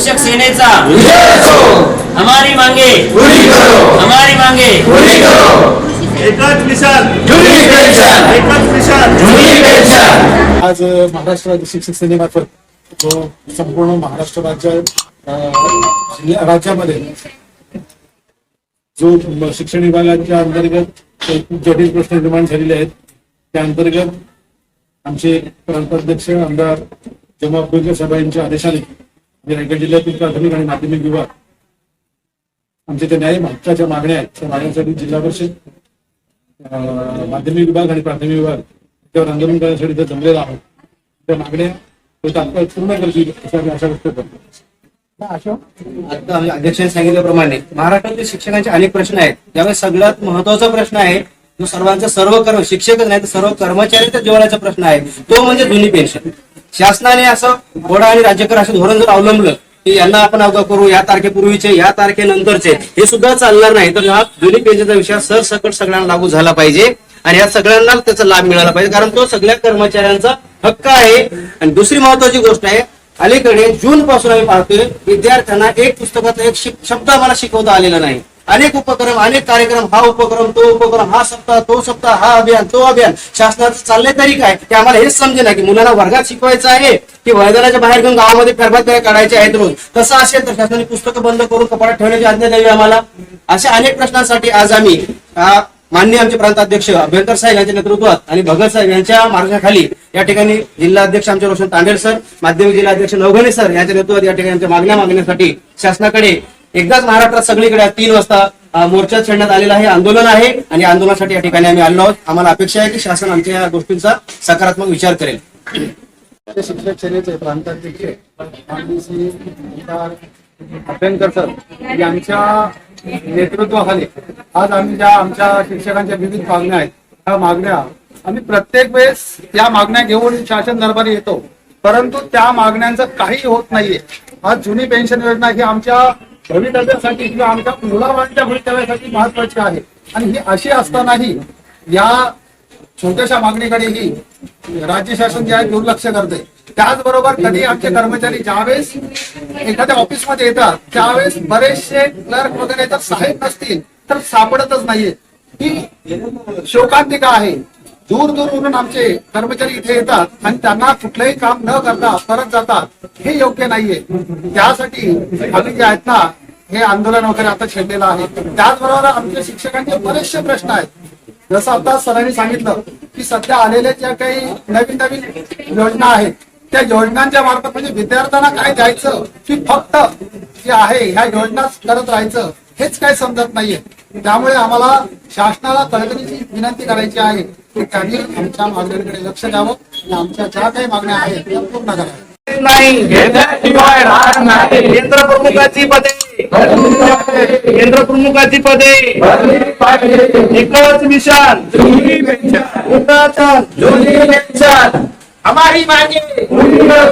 सेनेचा। विजय असो हमारी मांगे। पूरी करो। हमारी मांगे। पूरी करो। एकच मिशन एकच मिशन आज महाराष्ट्र राज्य शिक्षक सेनेमार्फत जो संपूर्ण महाराष्ट्र राज्य राज्यामध्ये जो शिक्षण विभागाच्या अंतर्गत खूप जटिल प्रश्न निर्माण झालेले आहेत त्या अंतर्गत आमचे प्रांताध्यक्ष आमदार जमा अब्दुलकर साहेब यांच्या आदेशाने आणि रायगड जिल्ह्यातील प्राथमिक आणि माध्यमिक विभाग. आमच्या त्या न्याय हक्काच्या मागण्या आहेत त्या मागण्यासाठी जिल्हा परिषद माध्यमिक विभाग आणि प्राथमिक विभाग त्यावर आंदोलन करण्यासाठी इथं जमलेला आहोत. त्या मागण्या ते तात्काळ पूर्ण करतील असं आम्ही आशा व्यक्त करतो. आता अध्यक्षांनी सांगितल्याप्रमाणे महाराष्ट्रातील शिक्षकांचे अनेक प्रश्न आहेत. त्यावेळेस सगळ्यात महत्त्वाचा प्रश्न आहे जो सर्वांचा सर्व कर्म शिक्षकच नाही तर सर्व कर्मचाऱ्यांचा जेवणाचा प्रश्न आहे. तो म्हणजे जुनी पेन्शन. शासनाने असं घोडा आणि राज्यकर असं धोरण जर अवलंबलं की यांना आपण अवघा करू या तारखेपूर्वीचे या तारखेनंतरचे हे सुद्धा चालणार नाही. तर हा जुनी पेन्शनचा विषय सरसकट सगळ्यांना लागू झाला पाहिजे आणि या सगळ्यांना त्याचा लाभ मिळाला पाहिजे. कारण तो सगळ्या कर्मचाऱ्यांचा हक्क आहे. आणि दुसरी महत्वाची गोष्ट आहे अलीकडे जून पासून आम्ही पाहतोय विद्यार्थ्यांना एक पुस्तकाचा एक शब्द आम्हाला शिकवता आलेला नाही. अनेक उपक्रम अनेक कार्यक्रम हा उपक्रम तो उपक्रम हा सप्ताह तो सप्ताह हा अभियान तो अभियान. शासनाचं चाललंय तरी काय? ते आम्हाला हेच समजेना की मुलांना वर्गात शिकवायचं आहे की मैदानाच्या बाहेर घेऊन गावामध्ये फेरफार काढायचे आहेत रोज. तसं असेल तर शासनाने पुस्तकं बंद करून कपाटात ठेवण्याची आज्ञा द्यावी आम्हाला. अशा अनेक प्रश्नांसाठी आज आम्ही माननीय आमचे प्रांताध्यक्ष अभ्यंकर साहेब यांच्या नेतृत्वात आणि भगत साहेब यांच्या मार्गाखाली या ठिकाणी जिल्हा अध्यक्ष आमचे रोशन तांडेल सर माध्यमिक जिल्हा अध्यक्ष नवघणे सर यांच्या नेतृत्वात या ठिकाणी आमच्या मागण्या मागण्यासाठी शासनाकडे एकदाच महाराष्ट्रात सगळीकडे तीन वाजता मोर्चा छेडण्यात आलेला आहे. आंदोलन आहे आणि आंदोलनासाठी या ठिकाणी आम्ही आलो आहोत. आम्हाला अपेक्षा आहे की शासन आमच्या या गोष्टींचा सकारात्मक विचार करेल. ते शिक्षक सेनेचे प्रांताध्यक्ष अभ्यंकर सर यांच्या नेतृत्वाखाली आज आम्ही ज्या आमच्या शिक्षकांच्या विविध मागण्या आहेत त्या मागण्या आम्ही प्रत्येक वेळेस त्या मागण्या घेऊन शासन दरबारी येतो. परंतु त्या मागण्यांचं काही होत नाहीये. आज जुनी पेन्शन योजना ही आमच्या भवितव्यासाठी किंवा आमच्या मुलाबाळांच्या भवितव्यासाठी महत्वाची आहे. आणि ही अशी असतानाही या छोट्याशा मागणीकडेही राज्य शासन जे आहे दुर्लक्ष करते त्याचबरोबर कधी आमचे कर्मचारी ज्यावेळेस एखाद्या ऑफिसमध्ये येतात त्यावेळेस बरेचसे क्लर्क वगैरे जर साहेब नसतील तर सापडतच नाहीये ही शोकांतिका आहे. दूर दूरवरून आमचे कर्मचारी इथे येतात आणि त्यांना कुठलंही काम न करता परत जातात हे योग्य नाहीये. त्यासाठी आम्ही जे आहेत ना हे आंदोलन वगैरे आता छेडलेलं आहे. त्याचबरोबर आमच्या शिक्षकांचे बरेचसे प्रश्न आहेत. जसं आता सरांनी सांगितलं की सध्या आलेल्या ज्या काही नवीन नवीन योजना आहेत त्या योजनांच्या मार्फत म्हणजे विद्यार्थ्यांना काय द्यायचं की फक्त जे आहे ह्या योजना करत राहायचं हेच काय समजत नाहीये. त्यामुळे आम्हाला शासनाला कळकळीची विनंती करायची आहे. त्यांनी आमच्या मागण्यांकडे लक्ष द्यावं आणि आमच्या ज्या काही मागण्या आहेत त्या पूर्ण कराव्या नाही घेतल्याशिवाय राहत नाही. केंद्र प्रमुखाची पदे. केंद्र प्रमुखाची पदे. भरली पाहिजे. एकच मिशन. जुनी पेन्शन एकच जुनी पेन्शन हमारी मांगे. पूरी करो हमारी मांगे पूरी करो